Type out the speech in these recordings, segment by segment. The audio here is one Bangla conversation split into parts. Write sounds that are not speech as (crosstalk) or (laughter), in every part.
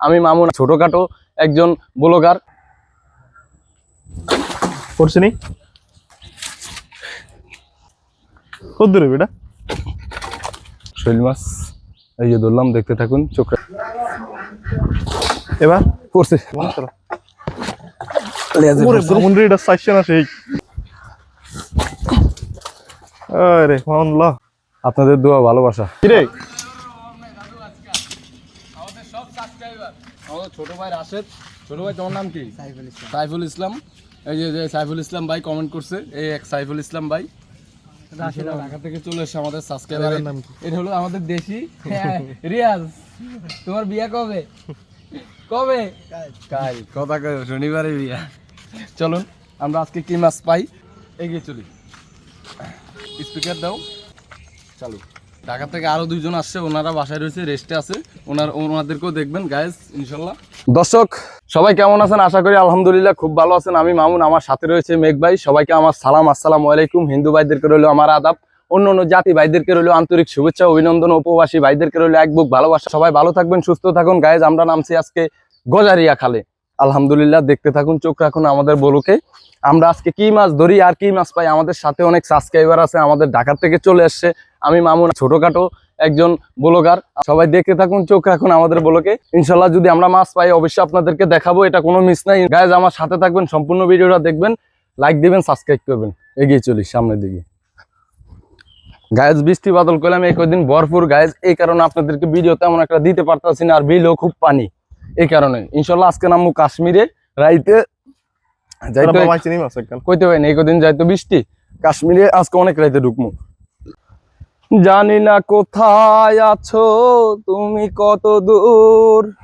আমি মামুন ছোটখাটো একজন ব্লগার। করছি নি? কত দূরে বেটা? শৈল মাছ এই যে ধরলাম দেখতে থাকুন চোখ। এবার? পড়ছে। আপনাদের দোয়া ভালোবাসা কিরে আমাদের সব সাবস্ক্রাইবার আমাদের ছোট ভাই রাশেদ। ছোট ভাই তোমার নাম কি? সাইফুল ইসলাম। এই যে যে সাইফুল ইসলাম ভাই কমেন্ট করছে এই এক সাইফুল ইসলাম ভাই। ঢাকা থেকে চলে এসে আমাদের সাবস্ক্রাইবার নাম এটা হলো আমাদের দেশি। (laughs) হ্যাঁ, রিয়াজ তোমার বিয়া কবে? কবে? কাল। কথা কয় শনিবারে বিয়া। চলুন আমরা আজকে কি মাছ পাই? এগিয়ে চলি। স্পিকার দাও। চালু। ঢাকা থেকে আরও দুইজন আসছে, ওনারা বাসায় রয়েছে রেস্টে আছে। ওনার ওনাদেরকেও দেখবেন গায়েস ইনশাল্লাহ। দর্শক, সবাই কেমন আছেন? আশা করি আলহামদুলিল্লাহ খুব ভালো আছেন। আমি মামুন, আমার সাথে রয়েছে মেঘ ভাই। সবাইকে আমার সালাম, আসসালাম আলাইকুম। হিন্দু ভাইদেরকে রইল আমার আদাব। অন্য অন্য জাতি ভাইদেরকে রইল আন্তরিক শুভেচ্ছা, অভিনন্দন, উপবাসী ভাইদেরকে রইল এক বুক ভালোবাসা। সবাই ভালো থাকবেন, সুস্থ থাকুন। গায়েজ আমরা নামছি আজকে গজারিয়া খালে। আলহামদুলিল্লাহ, দেখতে থাকুন, চোখ রাখুন আমাদের বলুকে আমরা আজকে কি মাছ ধরি, আর কি মাছ পাই, আমাদের সাথে অনেক সাবস্ক্রাইবার আছে, আমাদের ঢাকার থেকে চলে এসছে। আমি মামুন ছোটখাটো একজন ব্লগার। সবাই দেখতে থাকুন চোখ রাখুন আমাদের ব্লকে ইনশাল্লাহ যদি আমরা মাছ পাই অবশ্যই আপনাদেরকে দেখাবো এটা কোনো মিস নাই। গাইজ আমার সাথে থাকবেন সম্পূর্ণ ভিডিওটা দেখবেন লাইক দিবেন সাবস্ক্রাইব করবেন। এগিয়ে চলি সামনের দিকে। গায়েজ বৃষ্টি বাদল করলাম এই কদিন ভরপুর। গায়েজ এই কারণে আপনাদেরকে ভিডিও তেমন একটা দিতে পারতাছি না আর বিলও খুব পানি। এই কারণে। ইনশাল্লাহ আজকে নামবো কাশ্মীরে। রাইতে যাইতে কইতে হয় না এই কদিন যাইতো বৃষ্টি। কাশ্মীরে আজকে অনেক রাইতে ঢুকমু জানি না কোথায় আছো, তুমি কত দূর?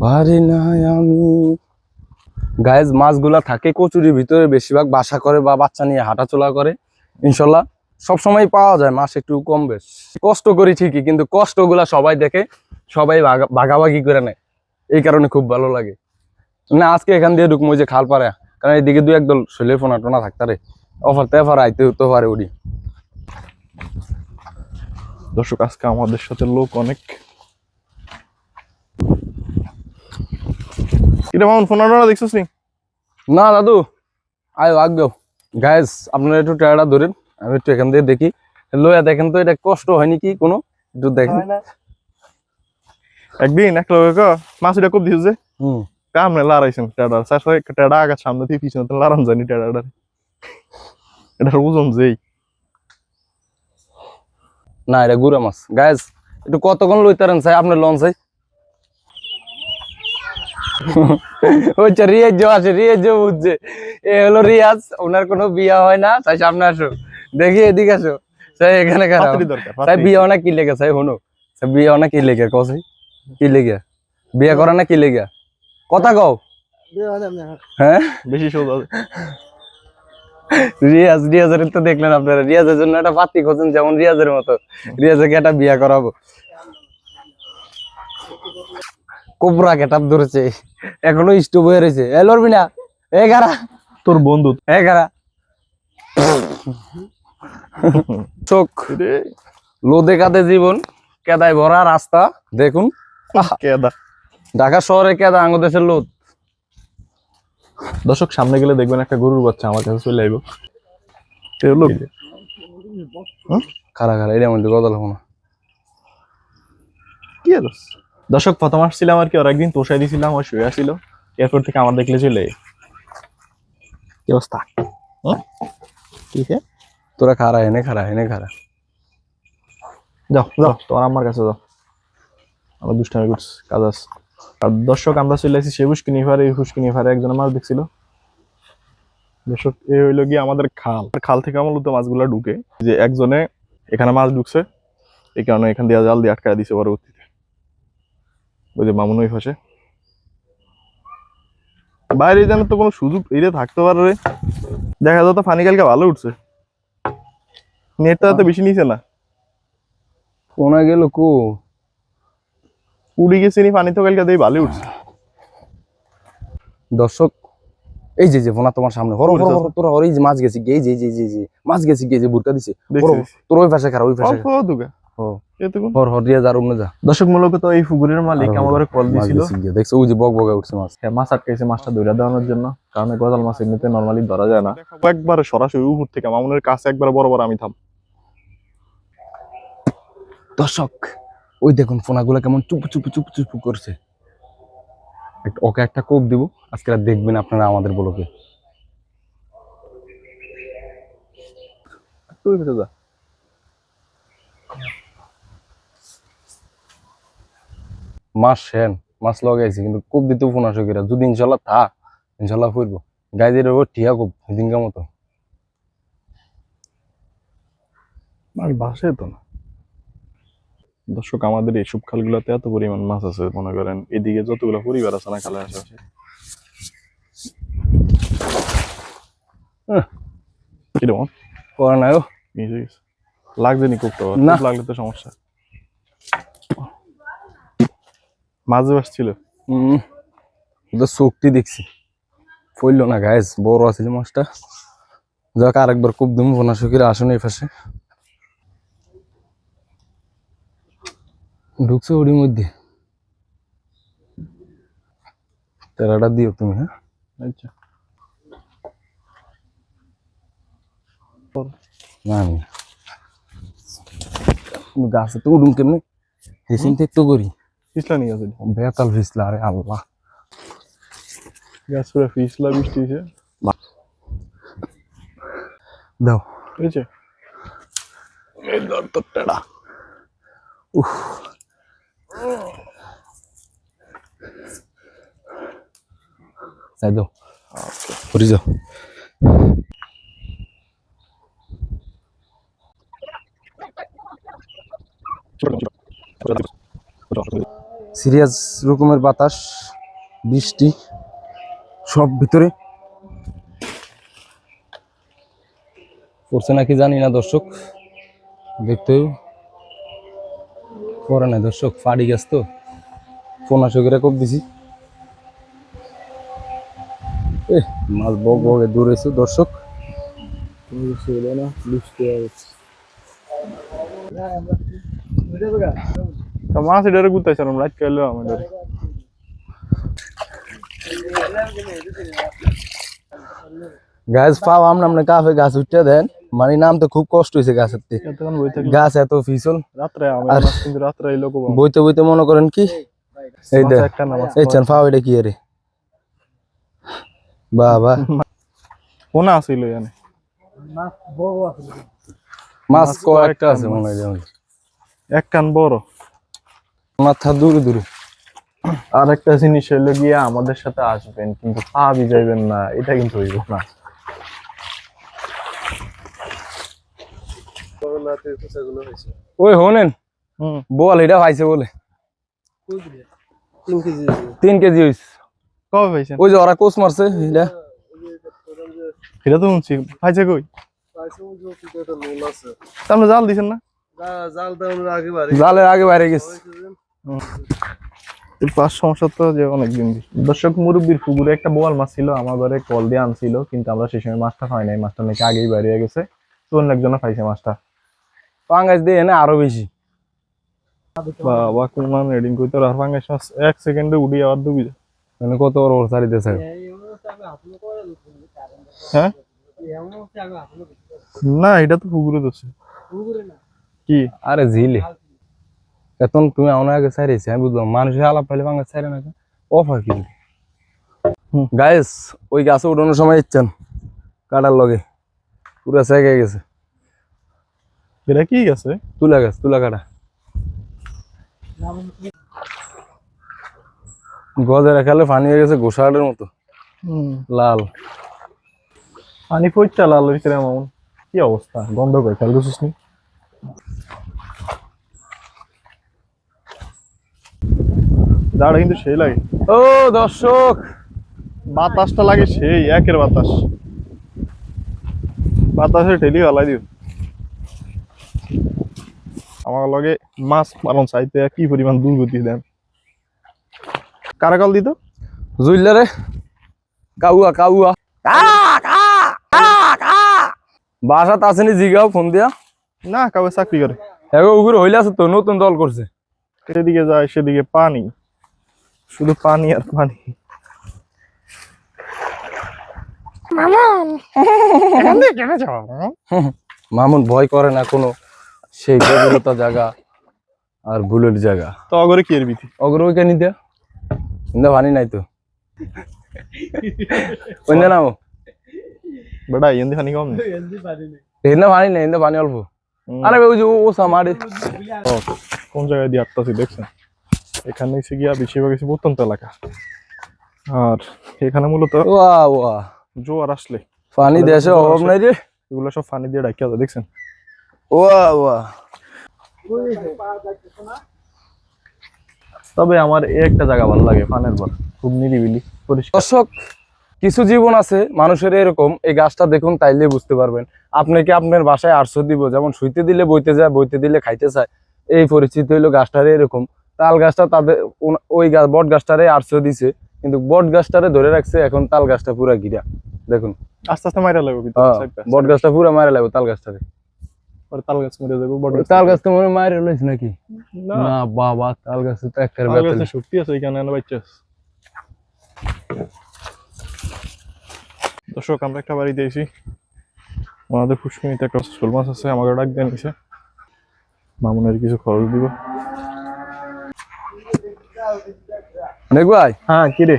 পারি না আমি। গায়েজ মাছগুলা থাকে কচুরির ভিতরে, বেশিরভাগ বাসা করে বা বাচ্চা নিয়ে হাঁটাচলা করে, ইনশাল্লাহ। সবসময় পাওয়া যায়, মাছ একটু কম বেশ। কষ্ট করি ঠিকই, কিন্তু কষ্টগুলা সবাই দেখে, সবাই ভাগা- ভাগাভাগি করে নেয়। এই কারণে খুব ভালো লাগে। না, আজকে এখান দিয়ে ওই যে খাল পারে কারণ এদিকে দু একদল শৈলের ফোনা টোনা থাকতারে। অফার তেফার আইতে হতে পারে উড়ি দর্শক আজকে আমাদের সাথে লোক অনেক। এটা মামুন ফোন আনা দেখছিস নি? না দাদু আয়ো আগেও গায়েস আপনারা একটু টায়ারটা ধরেন আমি একটু এখান দিয়ে দেখি। লইয়া দেখেন তো এটা কষ্ট হয়নি কি কোনো? একটু দেখেন। একদিন এক লোক মাছ এটা খুব দিস যে? হুম। কামনে লড়াইছেন টেডার স্যার টেডা আগে সামনে থেকে পিছনে তো লড়ান জানি টেডার এটার ওজন যেই। না এটা গুড়া মাছ। গায়েস একটু কতক্ষণ লইতারেন চাই? আপনার লন চাই। (laughs) রিয়াজ রিয়াজ যে বুঝছে। এ হলো রিয়াজ ওনার কোনো বিয়া হয় না। তাই সামনে আসো। দেখি এদিকে আসো। তাই এখানে তাই। বিয়ে অনেক কি লেগে? চাই হনো তাই বিয়ে অনেক কি লেগে? কসই কি লেগে? বিয়ে করা না কি লেগে? কথা কও। হ্যাঁ বেশি রিয়াজ রিয়াজের তো দেখলেন আপনারা। রিয়াজের জন্য একটা পাতি খোঁজেন যেমন রিয়াজের মতো। রিয়াজকে একটা বিয়ে করাবো। কোবরা গেটাপ ধরেছে। এখনও স্টোভ হয়ে রয়েছে। এ লড়বি না। এ গারা তোর বন্ধু এ গারা চোখ। লোদে কাদে জীবন কেদায় ভরা রাস্তা। দেখুন। কেদা। ঢাকা শহরে কেদা আঙ্গ দেশের লোদ। দর্শক সামনে গেলে দেখবেন একটা গরুর বাচ্চা আমার কাছে চলে আইব। খারা খারা এটা মধ্যে কথা না। কি হলো? দর্শক প্রথম আসছিলাম আর কি ওর একদিন তোষাই দিছিলাম ও শুয়ে আসছিল এরপর থেকে আমার দেখলে চলে। কি অবস্থা? হুম? ঠিক আছে তোরা খারা এনে খারা হেনে খারা যাও যাও। তোমার আমার কাছে যাও। আমার দুষ্টামি করছি কাজ আছে। আর দর্শক, আমরা চলে আসি সে হুস্কিনি ফারে এই হুস্কিনি ফারে একজন মাছ দেখছিল। দর্শক, এ হইল গিয়ে আমাদের খাল। খাল থেকে মূলত মাছগুলো ঢুকে। যে একজনে এখানে মাছ ঢুকছে এই কারণে এখান দিয়ে জাল দিয়ে আটকায় দিছে পরবর্তীতে। ওই যে মামুন ওই ফাঁসে বাইরে যেন তো কোনো সুযোগ এরে থাকতে পারে দেখা তো ফানি কালকে ভালো উঠছে। নেটটা তো বেশি নিছে না। কোনা গেল কো? উড়ি গেছে নি পানি তো কালকে দিয়ে ভালো উঠছে। দর্শক এই যে যে ফোনা তোমার সামনে হর হর বুঝছ? হর তোরা যে মাছ গেছি গে যে যে যে- যে মাছ গেছি গে যে বুরকা দিছে। তোর ওই পাশে খারা ওই পাশে অল্প দুগা। দর্শক মূলত এই পুকুরের মালিক কল। দেখছ ওই যে বক বকা উঠছে মাছ। হ্যাঁ, মাছ আটকাইছে মাছটা দেওয়ানোর জন্য। কারণ গজাল মাছ এমনিতে নর্মালি ধরা যায় না। একবার সরাসরি উপর থেকে। মামুনের কাছে একবার বড় বড় আমি থাম। দর্শক ওই দেখুন ফোনাগুলো কেমন চুপ চুপ চুপ চুপ করছে। ওকে একটা কোপ দিব আজকে আর দেখবেন আপনারা আমাদের বলোকে ভেতরে যা। মাছ সেন মাছ লগাইছি কিন্তু কোপ দিতেও ফোন আসে কিরা। যদি ইনশাল্লাহ থা ইনশাল্লাহ ফুরবো গাইদের ও ঠিয়া কোপ সেদিনকার মতো। বাসে তো না। দর্শক আমাদের এইসব খালগুলোতে এত পরিমাণ মাছ আছে মনে করেন এদিকে যতগুলো পরিবার আছে না খালের আশেপাশে। কীরকম করে লাগছে নি খুব না। লাগলে তো সমস্যা। মাঝে আসছিল চোখটি দেখছি। ফইল না গাইজ বড় আছিল মাছটা। যাক আরেকবার কোপ দিম ফোন আসে আসুন এই পাশে। ঢুকছো ওটির মধ্যে? তেরাটা দিও তুমি হ্যাঁ? আচ্ছা। না আমি গাছে তো উডুম কেমনে? হেসিন তো করি। ফিসলা নিয়ে গেছে বেতাল ফিসলা আরে আল্লাহ। গ্যাস করে ফিসলা বৃষ্টি হয়েছে। দাও। ধর তোর উফ। করি যাও সিরিয়াস রকমের বাতাস বৃষ্টি সব ভিতরে। পড়ছে নাকি জানি না দর্শক। দেখতেও পরে না দর্শক ফাড়ি গেছ তো। পনেরোশো কোপ দিছি। এ মাছ বক বকে দূরেছে দর্শক। তা মাছ এটারে গুতাইছিলাম রাত কাইলো আমাদের। গাছ পাও আম নামনে কাফে গাছ উঠতে দেন। মানে নাম তো খুব কষ্ট হয়েছে গাছের গাছ এত ফিসল। রাত্রে আমার বইতে বইতে মনে করেন কি? এই দেখ এই চান ফাও এটা কি রে? বাবা। কোনা আসিল জানে মাছ কয়েকটা আছে মনে হয় এক কান বড়। মাথা দূরে দূরে। আর একটা জিনিস হইল গিয়া আমাদের সাথে আসবেন কিন্তু পা ভিজাইবেন না এটা কিন্তু হইব না। ওই হোনেন হুম। বল এটা পাইছে বলে। তিন কেজি হইছে। কবে পাইছেন? ওই যে ওরা কোচ মারছে এটা এটা তো শুনছি। পাইছে কই? আপনি জাল দিছেন না? জালের আগে বাইরে গেছে। পাঁচ সমস্যা তো যে অনেক দিন দর্শক মুরব্বীর পুকুরে একটা বোয়াল মাছ ছিল আমার ঘরে কল দিয়ে আনছিল কিন্তু আমরা সেই সময় মাছটা পাই নাই। মাছটা নাকি আগেই বেরিয়ে গেছে। তো অন্য একজনে পাইছে মাছটা। পাঙ্গাস দিয়ে এনে আরও বেশি। বাবা কোন মান রেডিং করতে আর পাঙ্গাস মাছ এক সেকেন্ডে উড়ি আবার ডুবি যায়। মানে কত বড় বড় সারিতে স্যার হ্যাঁ? না এটা তো পুকুরে দোষে কি? আরে ঝিলে। এখন তুমি আমার আগে সারিয়েছি আমি বুঝলাম। মানুষের আলাপ পাইলে পাঙ্গাস সারে না অফার কি। গায়েস ওই গাছে উঠানোর সময় ইচ্ছেন কাটার লগে। পুরো সেকে গেছে। এটা কি গেছে? তুলা গাছ তুলা কাটা। গজের খেলে পানি হয়ে গেছে গোসাড়ের মতো। লাল। পানি পড়ছে লাল হয়েছে রে মামুন? কি অবস্থা? গন্ধ করে খেয়াল করছিস নি? দাঁড়া কিন্তু সেই লাগে। ও দর্শক! বাতাসটা লাগে সেই একের বাতাস। বাতাসে ঠেলি হালাই দিও। আমার লগে মাছ মারণ চাইতে কি পরিমাণ দুর্গতি দেন? কারা কল দিত? জুইলে রে। কাউয়া কাউয়া। বাসাত আসেনি জিগাও ফোন দিয়া। না কাউকে চাকরি করে। এগো উপরে হইলে আছে তো নতুন দল করছে। সেদিকে যায় সেদিকে পানি। শুধু পানি আর পানি। মামুন। ভয় করে না কোনো সেই গভীরতা জায়গা আর বুলেট জায়গা। তো অগরে কি এর বিধি অগ্র ওইখানে নিতে পানি নাই তো কোন নামো বেটা এন্দি পানি কম এখানে পানি নেই এখানে পানি অল্প আরে ওই যে ও সামারে ও, কোন জায়গায় দিয়ে আটটাছি দেখছেন এখানে হচ্ছে গিয়া বেশিরভাগ হচ্ছে প্রত্যন্ত এলাকা আর এখানে মূলত ওয়া ওয়া জোয়ার আসলে পানি দেশে অভাব নাই রে এগুলো সব পানি দিয়ে ডাকিয়া দেখছেন ওয়া ওয়া তবে আমার এই একটা জায়গা ভালো লাগে পানের পর খুব নিরিবিলি পরিষ্কার। দর্শক কিছু জীবন আছে মানুষের এরকম এই গাছটা দেখুন তাইলে বুঝতে পারবেন। আপনাকে আপনার বাসায় আটশো দিব? যেমন শুইতে দিলে বইতে যায় বইতে দিলে খাইতে চায়। এই পরিস্থিতি হইল গাছটারে এরকম। তাল গাছটা তাদের ওই গাছ বট গাছটারে আটশো দিছে কিন্তু বট গাছটারে ধরে রাখছে এখন তাল গাছটা পুরা গিরা। দেখুন। আস্তে আস্তে মাইরা লাগবে হ্যাঁ। বট গাছটা পুরা মারা লাগবে তাল গাছটারে। পরে তাল গাছ মরে যাবে বড় গাছ তাল গাছটা মনে মারা লইছে নাকি? না। না বাবা তাল গাছে তো একটা তাল গাছে শক্তি আছে এখানে আনা বাচ্চা দর্শক আমরা একটা বাড়ি দিয়েছি। ওনাদের পুষ্কিনিতে একটা শোল মাছ আছে আমাকে ডাক দিয়ে নিছে। মামুনের কিছু খরচ দিব। দেখ ভাই? হ্যাঁ কি রে?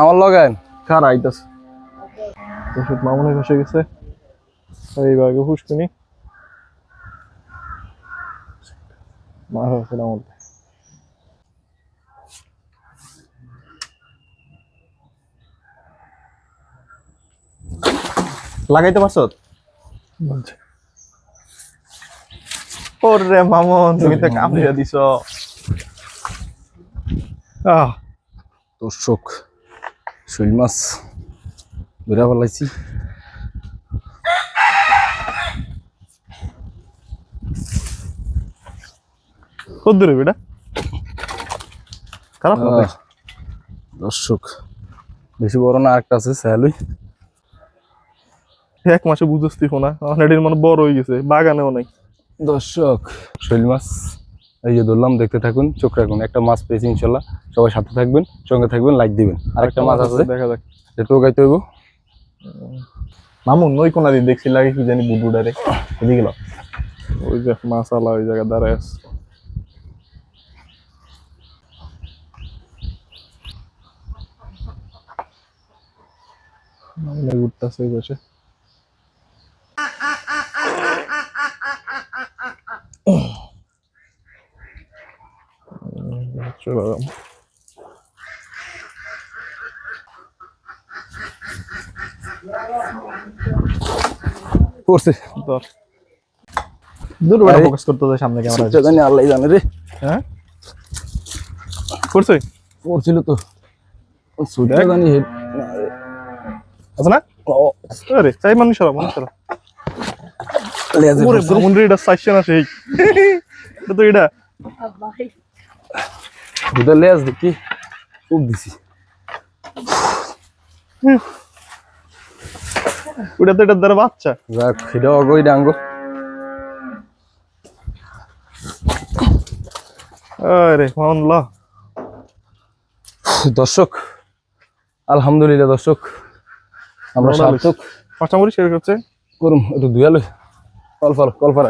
আমার লগান কার আইতাছে? মামুনের এসে গেছে। এই বাগে পুষ্কিনি মাছ আছে লাগাইতে পারছ? বলছে। ওরে মামুন তুমি তো কামড়িয়ে দিছ। আহ। দর্শক শৈল মাছ ধরে ফেলাইছি। কত দূরে বেটা? খারাপ দর্শক বেশি বড় না আরেকটা আছে স্যালুই। এক মাসে বুঝতেছি না আমার এটির মানে বড় হয়ে গেছে বাগানেও নাই। দর্শক শৈল মাছ এই যে ধরলাম দেখতে থাকুন চোখ রাখুন একটা মাছ পেয়েছি ইনশাল্লাহ সবাই সাথে থাকবেন সঙ্গে থাকবেন লাইক দিবেন। আরেকটা মাছ আছে দেখা যাক। এটা গাইতে হইব। মামুন ওই কোনা দিয়ে দেখছি লাগে কি জানি বুডুডারে এদিকে ওই যে মাসালা ওই জায়গা দাঁড়ায় আছে। মামুনে ঘুরতেছে এই চলে গেলাম পড়ছে। ধর। দূর বেটা ফোকাস করতে যায় সামনে ক্যামেরা সেটা জানি আল্লাহ জানে রে। হ্যাঁ? করছে পড়ছিল তো। সুইটা জানি হেড আছে না? আরে চাই মানুষ সারা মানুষ সারা ওরে পড়ছে। এটা সাইছে না সেই। এটা তো এটা। দুটো লেজ দেখি। খুব দিছি। ওটা তো এটার দ্বারা বাচ্চা। যাক এটা অগই ডাঙ্গ আরে মামলা দর্শক আলহামদুলিল্লাহ দর্শক। আমরা সার্থক। পাঁচটা মরিচ শেয়ার করছে করুম একটু ধুয়ালো কল ফল কল ফল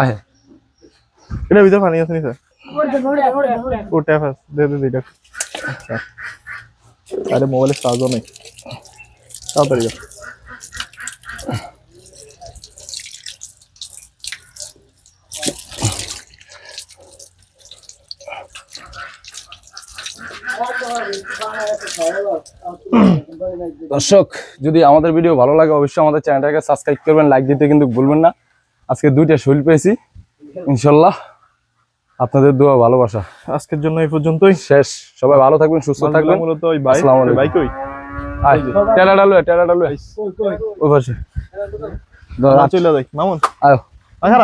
আহে। এটা ভিতরে পানি আছে নি স্যার ও ট্যাপ আছে। দে দে দে। আরে মোবাইলে চার্জও নেই। তাড়াতাড়ি দর্শক যদি আমাদের ভিডিও ভালো লাগে অবশ্যই আমাদের চ্যানেলটাকে সাবস্ক্রাইব করবেন লাইক দিতে কিন্তু ভুলবেন না। আজকে দুইটা শৈল পেয়েছি ইনশাল্লাহ। আপনাদের দোয়া ভালোবাসা। আজকের জন্য এই পর্যন্তই। শেষ। সবাই ভালো থাকবেন সুস্থ থাকবেন। মূলত ওই বাইক আসসালামু আলাইকুম। বাইক ওই টেলা ডালু টেলা ডালু। ওই পাশে। চলে যাই মামুন। আয়। আচ্ছা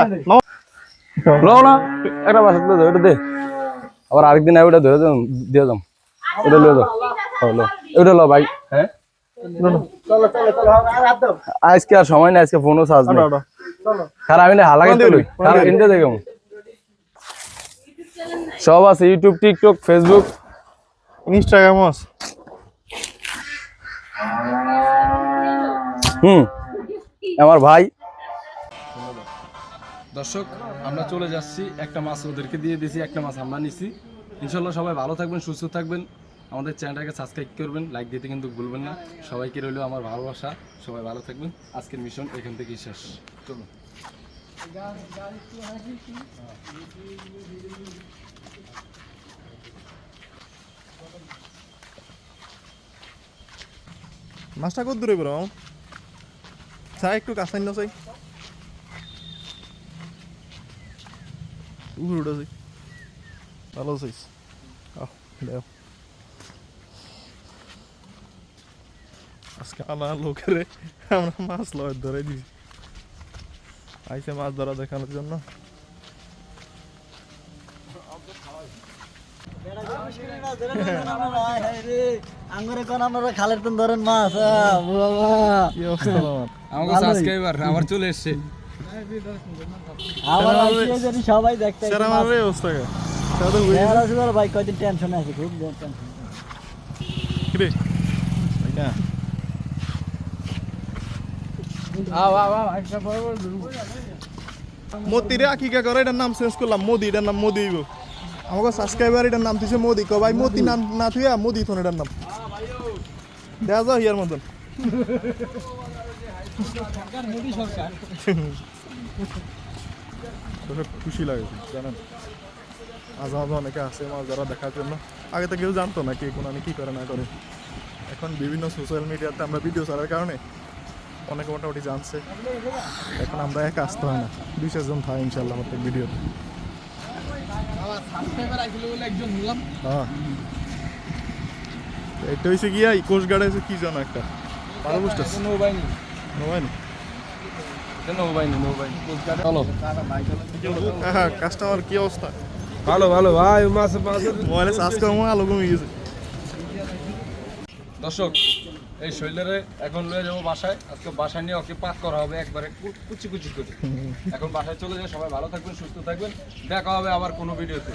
না একটা বাসা তুলে দাও এটা দে। আবার আরেকদিন ওটা ধরে দিয়ে দাও। ওটা লিয়ে দাও হলো ওটা লো ভাই। হ্যাঁ। আজকে আর সময় নেই আজকে ফোনও চার্জ নেই। খারাপ আমি হালাকে তুলি। খারাপ? ইন্দে দেখো সব আছে ইউটিউব টিকটক ফেসবুক ইনস্টাগ্রামও আছে। হুম। আমার ভাই। দর্শক আমরা চলে যাচ্ছি। একটা মাছ ওদেরকে দিয়ে দিয়েছি একটা মাছ আমরা নিছি। ইনশাল্লাহ সবাই ভালো থাকবেন সুস্থ থাকবেন। আমাদের চ্যানেলটাকে সাবস্ক্রাইব করবেন লাইক দিতে কিন্তু ভুলবেন না। সবাইকে রইল আমার ভালোবাসা। সবাই ভালো থাকবেন। আজকের মিশন এখান থেকেই শেষ। চলুন। মাছটা কত দূরে বলো চাই একটু কাছাই না চাই উঠে যাই ভালো চাইস আহ আনা লোকেরে আমরা মাছ লয় ধরে দিছি আইসে মাছ ধরা দেখানোর জন্য। আমরা মাছ চলে এসছে। সবাই দেখতে ভাই কয়দিন টেনশনে আছে খুব টেনশন কিরে ভাই না মোদি রে কি কে করে? এটার নাম চেঞ্জ করলাম মোদি এটার নাম মোদি হইব। আমাকে সাবস্ক্রাইবার এটার নাম দিছে মোদি কো ভাই মোদি নাম না থুইয়া মোদি থন এটার নাম। দেয়া যাও হিয়ার মতন। খুশি লাগে জানেন? মাঝে মাঝে অনেকে আছে মাছ ধরা দেখার জন্য। আগে তো কেউ জানতো না কে কোনানি কি করে না করে। এখন বিভিন্ন সোশ্যাল মিডিয়াতে আমরা ভিডিও ছাড়ার কারণে অনেকে মোটামুটি জানছে। এখন আমরা একা আসতে হয় না। বিশেষ জন থাকে ইনশাল্লাহ প্রত্যেক ভিডিওতে। হ্যাঁ। এটা হয়েছে গিয়া কোস্টগার্ড আছে কি জানো একটা। ভালো বুঝতেছে নৌবাহিনী। নৌবাহিনী হ্যাঁ কাস্টমার কি অবস্থা? ভালো ভালো। ভাই মোবাইলে করব আলো কমে গেছে। দর্শক এই শৈলেরে এখন লয়ে যাব বাসায়। আজকে বাসায় নিয়ে ওকে পাক করা হবে একবারে কুচি কুচি করে। এখন বাসায় চলে যাই সবাই ভালো থাকবেন, সুস্থ থাকবেন। দেখা হবে আবার কোনো ভিডিওতে।